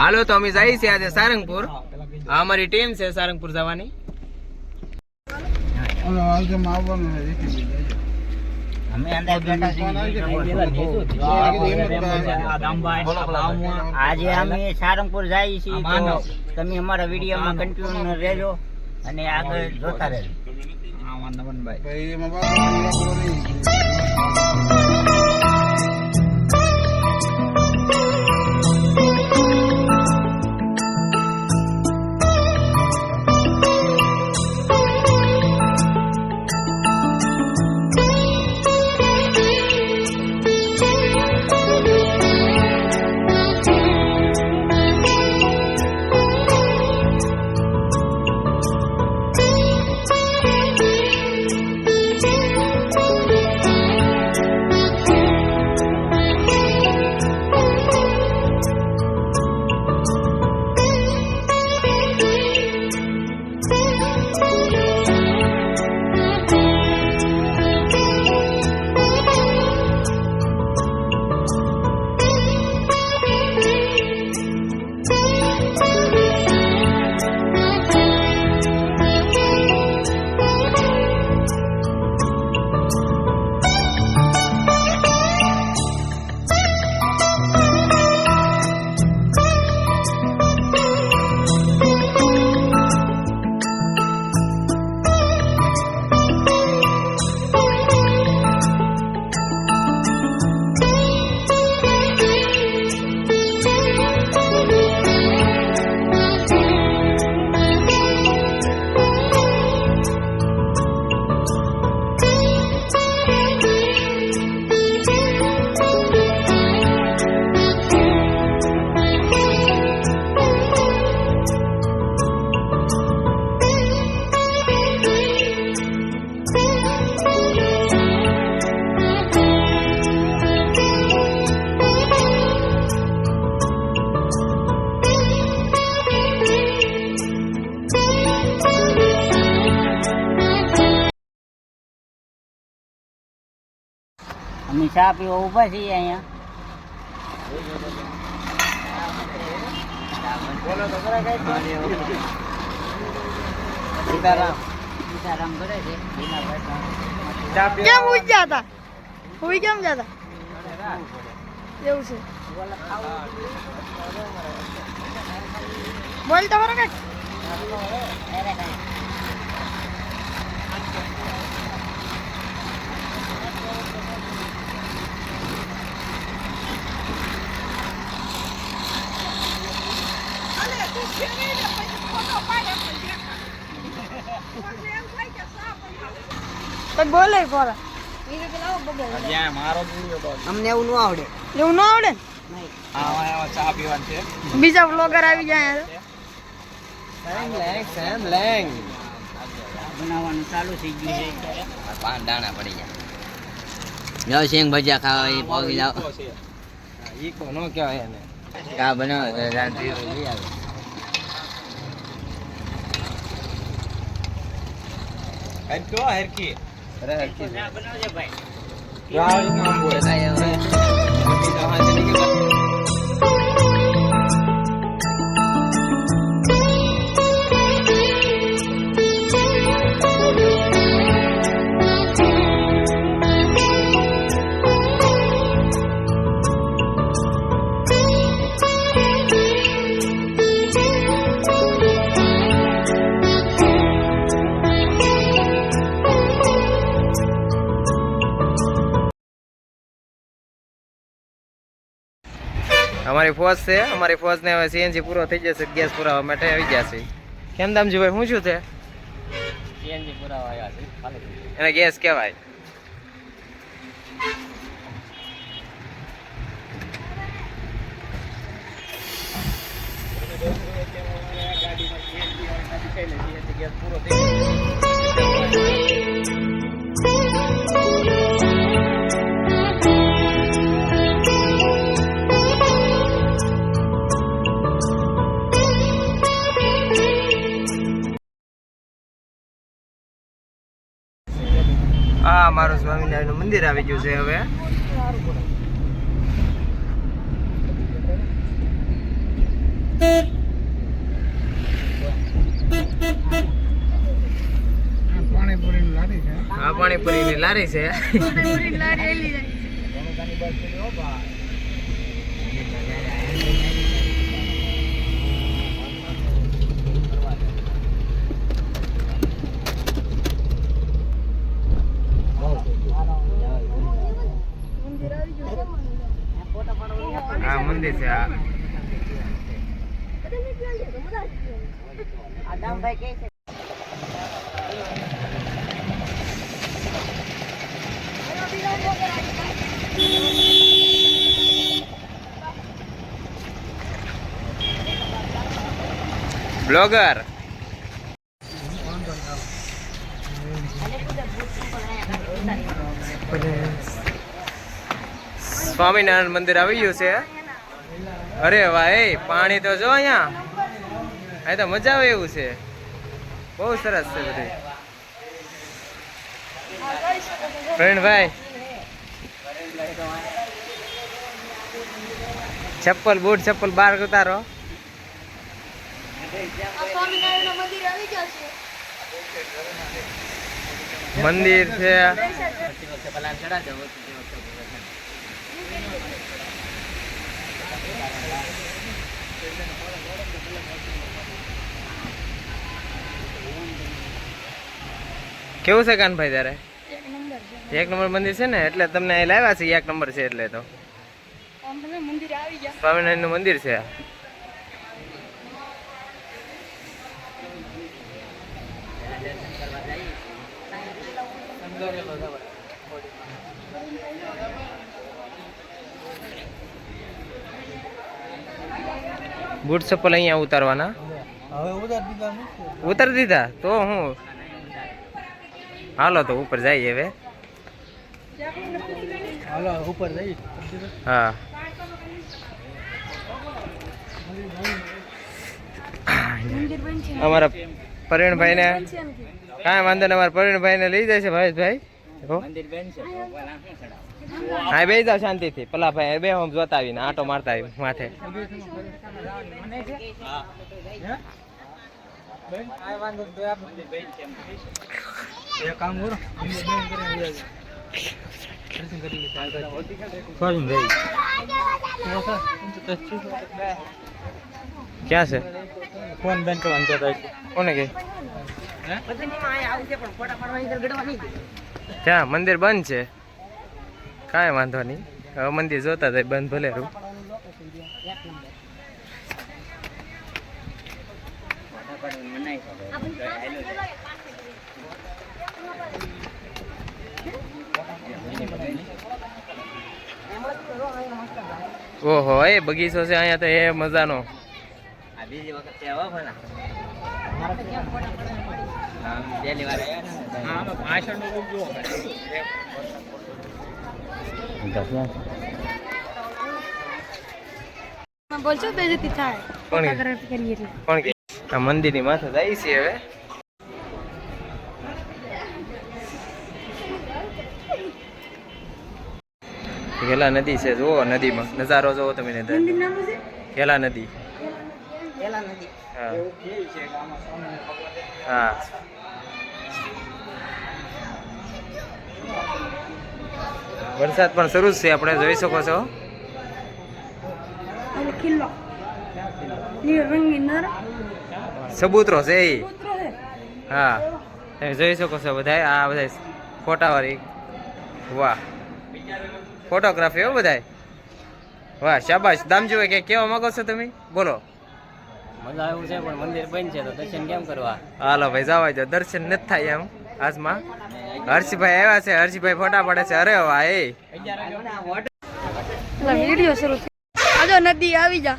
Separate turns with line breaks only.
હાલો તો અમે જઈએ છીએ આજે સારંગપુર. અમારી ટીમ છે સારંગપુર જવાની.
આજે અમે સારંગપુર જઈએ છીએ તો તમે અમારા વિડીયોમાં કન્ટિન્યુ રહેજો અને આગળ જોતા રહેજો. અમે ચા પીવા ઊભા છીએ અહીંયા.
સીતારામ.
સીતારામ કરે છે.
કેમ ઉઈ ગયા હતા ઉઈ કેમ ગયા હતા એવું છે. બોલ તમારો કંઈક? કંઈક બોલે કોરા
અમને એવું ન આવડે.
એવું ન આવડે? ને?
આવા આવા ચા પીવાનું છે.
બીજા બ્લોગર આવી જાય
બનાવવાનું ચાલુ થઈ ગયું છે.
પાન દાણા પડી જાય
જાઓ શેંગ ભજીયા ખાવા એ પોગી જાઓ.
ઈ કો નો કહેવાય એને.
કા બનાવો રાંધી લઈ આવે
હરકી હરકી અરે હરકી
બનાવજે ભાઈ.
અમારી ફોજ છે અમારી ફોજ ને હવે સીએનજી પૂરો થઈ જશે ગેસ પુરાવા માટે આવી જશે કેમ દામજીભાઈ શું શું છે
સીએનજી પુરાવા આવ્યા છે
એને ગેસ કહેવાય. આ મારું સ્વામિનારાયણનું મંદિર આવી ગયું છે હવે. પાણીપુરી ની
લારી છે. મંદિર
છે બ્લોગર. સ્વામિનારાયણ મંદિર આવી ગયું છે. અરે ભાઈ પાણી તો જો અહીંયા. અહીં તો મજા આવે એવું છે. બહુ સરસ છે બધું. પ્રવીણભાઈ ચપ્પલ, બૂટ, ચપ્પલ બહાર ઉતારો.
મંદિર છે
મંદિર છે
પેલા ચડા જવો
કેવું છે કાનભાઈ તારે?
એક નંબર
મંદિર છે ને? એટલે તમને અહીં લાવ્યા છે એક નંબર છે એટલે તો.
સ્વામિનારાયણનું મંદિર
છે? આ. બૂટ ચપ્પલ અહીંયા ઉતારવાના? ઉતારી દીધા તો હું? હાલો તો ઉપર જઈએ હવે. હા
બન છે
અમારા પરવીણભાઈ ને
ને?
કાંઈ વાંધો નહીં અમારા પરવીણભાઈ ને લઈ જાય છે હો.
મંદિર
હા બે જાવ શાંતિથી. પેલા ભાઈ બે હું જોતા આવીને આટો મારતા આવી માથે. ક્યાં છે?
ફોન બેન કરવાનું તો
કોને કે ક્યાં? મંદિર બંધ છે. કાંઈ વાંધો નહીં. હવે મંદિર જોતા જાય બંધ ભલે રૂ ઓહો એ બગીચો છે અહીંયા તો એ મજાનો.
આ બીજી વખત આવો ભલા. હા, પહેલી વાર આવ્યા ને.
માં બોલજો ની જતી થાય. ફોટોગ્રાફી કરીએ એટલે.
આ મંદિરની માથે જાય છે હવે. ગેલા નદી છે જુઓ નદીમાં. નજારો જુઓ તમે
મંદિર
ગેલા નદી. હા. હા. વરસાદ પણ શરૂ જ છે આપણે જોઈ શકો છો. સબૂતરો છે એ. હા. તમે જોઈ શકો છો બધા આ બધા ફોટાવાળી. વાહ. ફોટોગ્રાફી હો બધા વાહ શાબાશ. દામજી કે કેવા માંગો છો તમે? બોલો.
મજા આવ્યું છે પણ મંદિર બંધ છે તો દર્શન કેમ કરવા?
હાલો ભાઈ જવા દો. દર્શન નથી થાય એમ આજમાં. હર્ષિભાઈ આવ્યા છે, હર્ષિભાઈ ફોટા પડે છે. અરે
ભાઈ વીડિયો શરૂ આજો નદી આવી જા.